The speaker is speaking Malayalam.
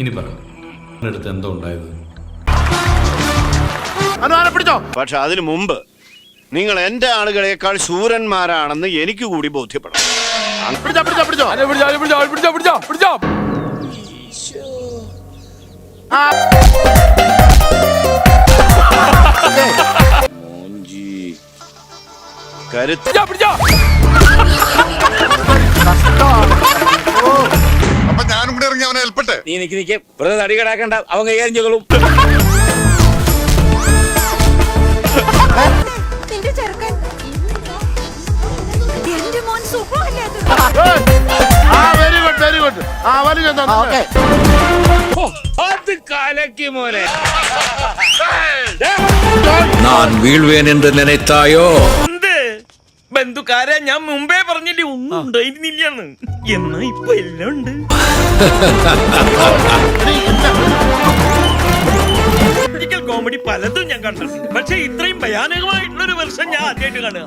ഇനി പറഞ്ഞടുത്ത് അടുത്ത് എന്തോ ഉണ്ടായത്? പക്ഷെ അതിനു മുമ്പ് നിങ്ങൾ എന്റെ ആളുകളെക്കാൾ ശൂരന്മാരാണെന്ന് എനിക്ക് കൂടി ബോധ്യപ്പെടണം. പിടിച്ചോ കരുത്ത് പിടിച്ചോ പിടിച്ചോ അപ്പൊ ഞാനും കൂടെ ഇറങ്ങി അവനെ ഏൽപ്പട്ടെ നീ നിക്ക് നിക്ക് വെറുതെ തടി കിടാക്കണ്ട അവൻ കൈകാര്യം ചെയ്തോളും നിന്റെ ചെറുക്കൻ എന്റെ മോൻ സുഖമല്ലേ അത് ആ വെരി ഗുഡ് വെരി ഗുഡ് ആ വലിയ ഓക്കെ ഓ, അത് കലക്കി മോനെ நான் வீழ்வேன் என்று நினைத்தாயோ ഉണ്ട് ബന്ധുക്കാരെ ഞാൻ മുമ്പേ പറഞ്ഞില്ലേ ഒന്നും ഉണ്ടായിരുന്നില്ല എന്നാ ഇപ്പൊ എല്ലാം ഉണ്ട്. കോമഡി പലതും ഞാൻ കണ്ടിട്ടുണ്ട്. പക്ഷെ ഇത്രയും ഭയാനകമായിട്ടുള്ള ഒരു വർഷം ഞാൻ ആദ്യമായിട്ട് കാണുക.